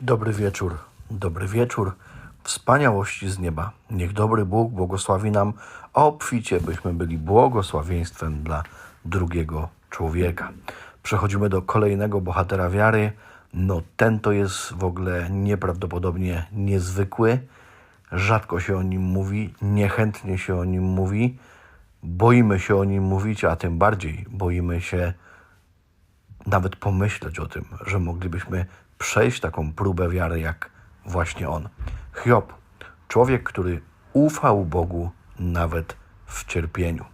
Dobry wieczór, dobry wieczór, wspaniałości z nieba. Niech dobry Bóg błogosławi nam obficie, byśmy byli błogosławieństwem dla drugiego człowieka. Przechodzimy do kolejnego bohatera wiary. No ten to jest w ogóle nieprawdopodobnie niezwykły. Rzadko się o nim mówi, niechętnie się o nim mówi. Boimy się o nim mówić, a tym bardziej boimy się nawet pomyśleć o tym, że moglibyśmy przejść taką próbę wiary jak właśnie on. Hiob, człowiek, który ufał Bogu nawet w cierpieniu.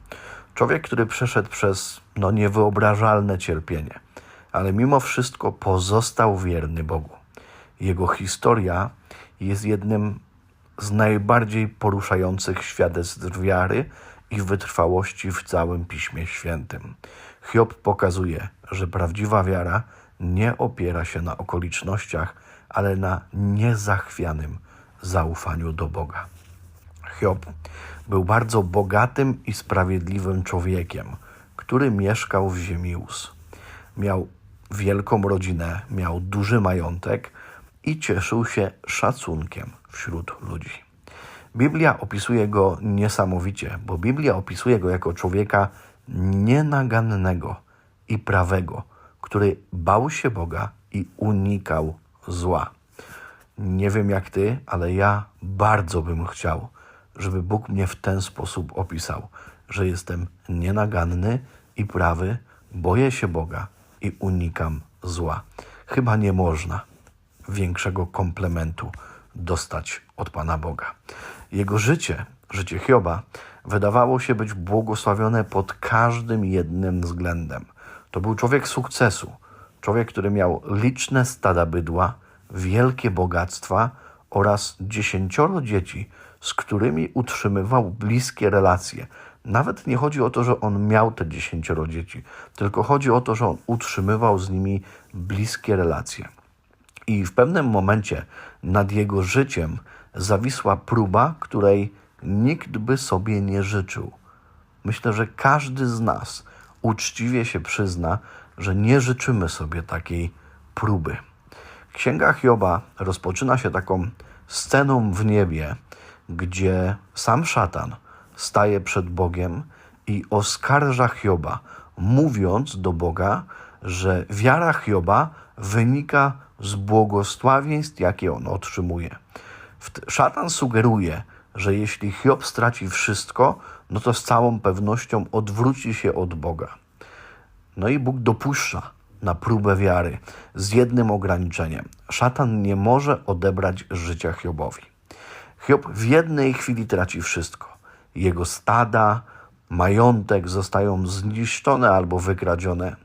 Człowiek, który przeszedł przez no, niewyobrażalne cierpienie, ale mimo wszystko pozostał wierny Bogu. Jego historia jest jednym z najbardziej poruszających świadectw wiary i wytrwałości w całym Piśmie Świętym. Hiob pokazuje, że prawdziwa wiara nie opiera się na okolicznościach, ale na niezachwianym zaufaniu do Boga. Hiob był bardzo bogatym i sprawiedliwym człowiekiem, który mieszkał w ziemi Uz. Miał wielką rodzinę, miał duży majątek i cieszył się szacunkiem wśród ludzi. Biblia opisuje go niesamowicie, bo Biblia opisuje go jako człowieka nienagannego i prawego, który bał się Boga i unikał zła. Nie wiem jak ty, ale ja bardzo bym chciał, żeby Bóg mnie w ten sposób opisał, że jestem nienaganny i prawy, boję się Boga i unikam zła. Chyba nie można większego komplementu dostać od Pana Boga. Jego życie, życie Hioba, wydawało się być błogosławione pod każdym jednym względem. To był człowiek sukcesu, człowiek, który miał liczne stada bydła, wielkie bogactwa oraz dziesięcioro dzieci, z którymi utrzymywał bliskie relacje. Nawet nie chodzi o to, że on miał te dziesięcioro dzieci, tylko chodzi o to, że on utrzymywał z nimi bliskie relacje. I w pewnym momencie nad jego życiem zawisła próba, której nikt by sobie nie życzył. Myślę, że każdy z nas uczciwie się przyzna, że nie życzymy sobie takiej próby. Księga Hioba rozpoczyna się taką sceną w niebie, gdzie sam szatan staje przed Bogiem i oskarża Hioba, mówiąc do Boga, że wiara Hioba wynika z błogosławieństw, jakie on otrzymuje. Szatan sugeruje, że jeśli Hiob straci wszystko, no to z całą pewnością odwróci się od Boga. No i Bóg dopuszcza na próbę wiary z jednym ograniczeniem. Szatan nie może odebrać życia Hiobowi. Hiob w jednej chwili traci wszystko. Jego stada, majątek zostają zniszczone albo wykradzione.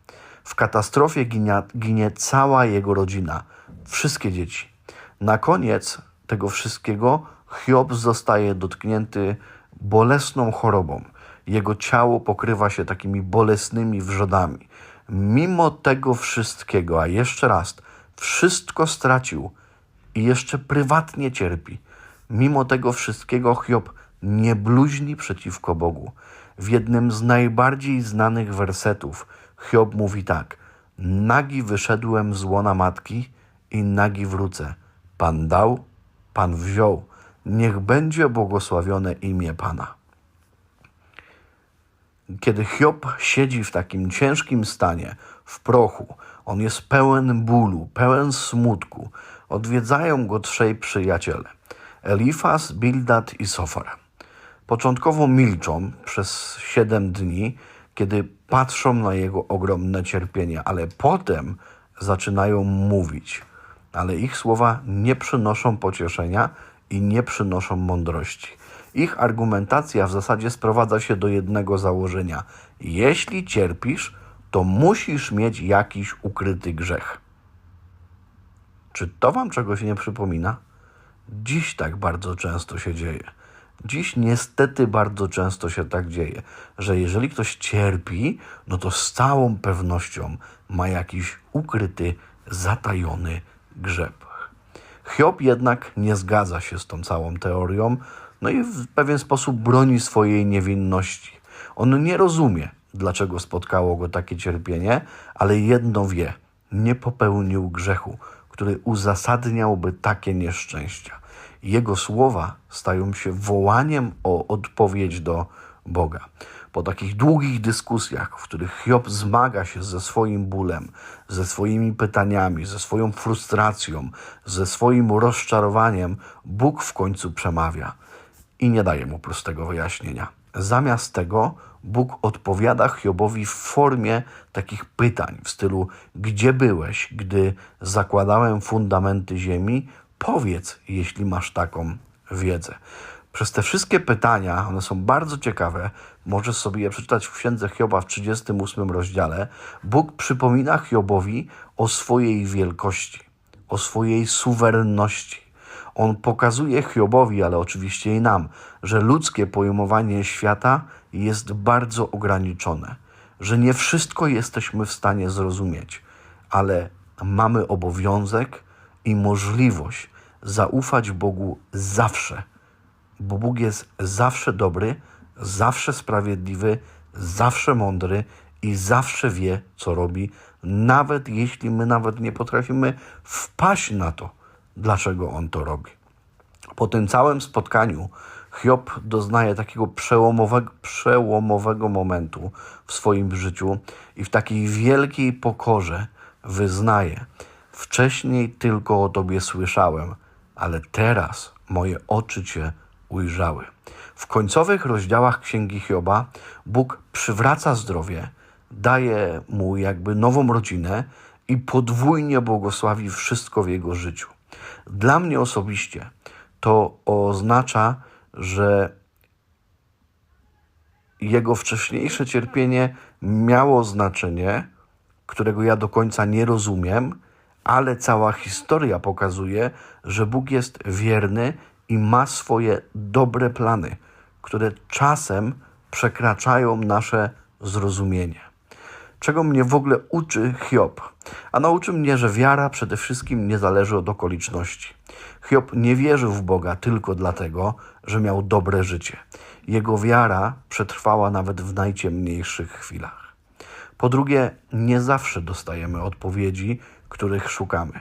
W katastrofie ginie, ginie cała jego rodzina, wszystkie dzieci. Na koniec tego wszystkiego Hiob zostaje dotknięty bolesną chorobą. Jego ciało pokrywa się takimi bolesnymi wrzodami. Mimo tego wszystkiego, a jeszcze raz, wszystko stracił i jeszcze prywatnie cierpi. Mimo tego wszystkiego Hiob nie bluźni przeciwko Bogu. W jednym z najbardziej znanych wersetów Hiob mówi tak: Nagi wyszedłem z łona matki i nagi wrócę. Pan dał, Pan wziął. Niech będzie błogosławione imię Pana. Kiedy Hiob siedzi w takim ciężkim stanie, w prochu, on jest pełen bólu, pełen smutku, odwiedzają go trzej przyjaciele: Elifas, Bildad i Sofar. Początkowo milczą przez siedem dni, kiedy patrzą na jego ogromne cierpienie, ale potem zaczynają mówić. Ale ich słowa nie przynoszą pocieszenia i nie przynoszą mądrości. Ich argumentacja w zasadzie sprowadza się do jednego założenia: jeśli cierpisz, to musisz mieć jakiś ukryty grzech. Czy to wam czegoś nie przypomina? Dziś tak bardzo często się dzieje. Dziś niestety bardzo często się tak dzieje, że jeżeli ktoś cierpi, no to z całą pewnością ma jakiś ukryty, zatajony grzech. Hiob jednak nie zgadza się z tą całą teorią, no i w pewien sposób broni swojej niewinności. On nie rozumie, dlaczego spotkało go takie cierpienie, ale jedno wie: nie popełnił grzechu, który uzasadniałby takie nieszczęścia. Jego słowa stają się wołaniem o odpowiedź do Boga. Po takich długich dyskusjach, w których Hiob zmaga się ze swoim bólem, ze swoimi pytaniami, ze swoją frustracją, ze swoim rozczarowaniem, Bóg w końcu przemawia i nie daje mu prostego wyjaśnienia. Zamiast tego Bóg odpowiada Hiobowi w formie takich pytań w stylu: Gdzie byłeś, gdy zakładałem fundamenty ziemi? Powiedz, jeśli masz taką wiedzę. Przez te wszystkie pytania, one są bardzo ciekawe, możesz sobie je przeczytać w księdze Hioba w 38 rozdziale. Bóg przypomina Hiobowi o swojej wielkości, o swojej suwerenności. On pokazuje Hiobowi, ale oczywiście i nam, że ludzkie pojmowanie świata jest bardzo ograniczone, że nie wszystko jesteśmy w stanie zrozumieć, ale mamy obowiązek i możliwość zaufać Bogu zawsze, bo Bóg jest zawsze dobry, zawsze sprawiedliwy, zawsze mądry i zawsze wie, co robi, nawet jeśli my nawet nie potrafimy wpaść na to, dlaczego on to robi. Po tym całym spotkaniu Hiob doznaje takiego przełomowego, przełomowego momentu w swoim życiu i w takiej wielkiej pokorze wyznaje: Wcześniej tylko o Tobie słyszałem, ale teraz moje oczy Cię ujrzały. W końcowych rozdziałach Księgi Hioba Bóg przywraca zdrowie, daje mu jakby nową rodzinę i podwójnie błogosławi wszystko w jego życiu. Dla mnie osobiście to oznacza, że jego wcześniejsze cierpienie miało znaczenie, którego ja do końca nie rozumiem, ale cała historia pokazuje, że Bóg jest wierny i ma swoje dobre plany, które czasem przekraczają nasze zrozumienie. Czego mnie w ogóle uczy Hiob? A nauczy mnie, że wiara przede wszystkim nie zależy od okoliczności. Hiob nie wierzył w Boga tylko dlatego, że miał dobre życie. Jego wiara przetrwała nawet w najciemniejszych chwilach. Po drugie, nie zawsze dostajemy odpowiedzi, których szukamy.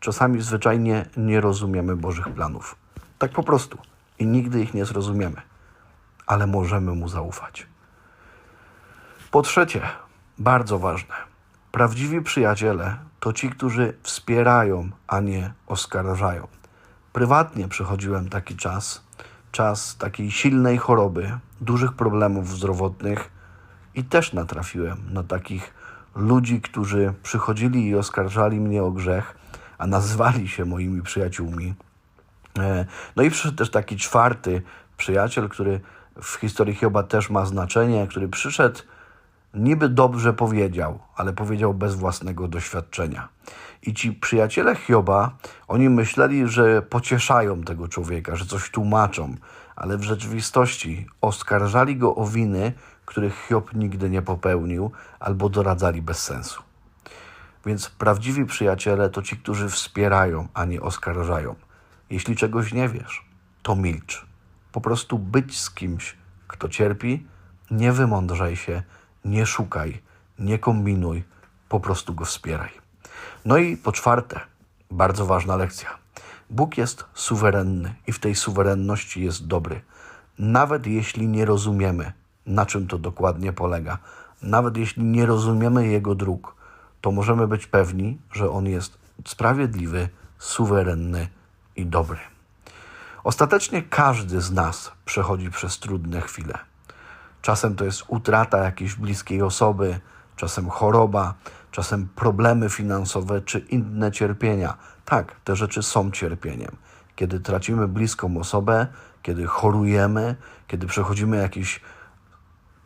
Czasami zwyczajnie nie rozumiemy Bożych planów. Tak po prostu. I nigdy ich nie zrozumiemy. Ale możemy Mu zaufać. Po trzecie, bardzo ważne. Prawdziwi przyjaciele to ci, którzy wspierają, a nie oskarżają. Prywatnie przechodziłem taki czas, czas takiej silnej choroby, dużych problemów zdrowotnych i też natrafiłem na takich ludzi, którzy przychodzili i oskarżali mnie o grzech, a nazwali się moimi przyjaciółmi. E, no i przyszedł też taki czwarty przyjaciel, który w historii Hioba też ma znaczenie, który przyszedł niby dobrze powiedział, ale powiedział bez własnego doświadczenia. I ci przyjaciele Hioba, oni myśleli, że pocieszają tego człowieka, że coś tłumaczą, ale w rzeczywistości oskarżali go o winy, których Hiob nigdy nie popełnił, albo doradzali bez sensu. Więc prawdziwi przyjaciele to ci, którzy wspierają, a nie oskarżają. Jeśli czegoś nie wiesz, to milcz. Po prostu być z kimś, kto cierpi, nie wymądrzaj się, nie szukaj, nie kombinuj, po prostu go wspieraj. No i po czwarte, bardzo ważna lekcja. Bóg jest suwerenny i w tej suwerenności jest dobry. Nawet jeśli nie rozumiemy, na czym to dokładnie polega, nawet jeśli nie rozumiemy Jego dróg, to możemy być pewni, że On jest sprawiedliwy, suwerenny i dobry. Ostatecznie każdy z nas przechodzi przez trudne chwile. Czasem to jest utrata jakiejś bliskiej osoby, czasem choroba, czasem problemy finansowe czy inne cierpienia. Tak, te rzeczy są cierpieniem. Kiedy tracimy bliską osobę, kiedy chorujemy, kiedy przechodzimy jakieś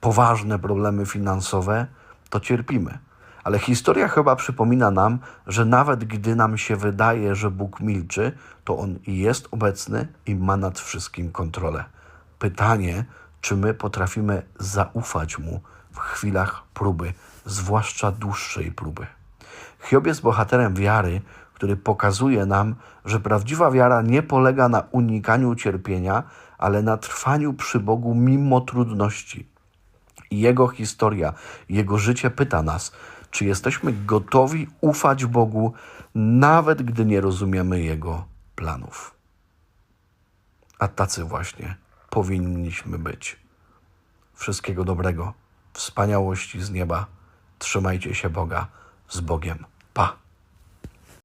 poważne problemy finansowe, to cierpimy. Ale historia chyba przypomina nam, że nawet gdy nam się wydaje, że Bóg milczy, to On jest obecny i ma nad wszystkim kontrolę. Pytanie, czy my potrafimy zaufać Mu w chwilach próby, zwłaszcza dłuższej próby. Hiob jest bohaterem wiary, który pokazuje nam, że prawdziwa wiara nie polega na unikaniu cierpienia, ale na trwaniu przy Bogu mimo trudności. Jego historia, jego życie pyta nas, czy jesteśmy gotowi ufać Bogu nawet gdy nie rozumiemy Jego planów. A tacy właśnie powinniśmy być. Wszystkiego dobrego, wspaniałości z nieba. Trzymajcie się Boga. Z Bogiem. Pa.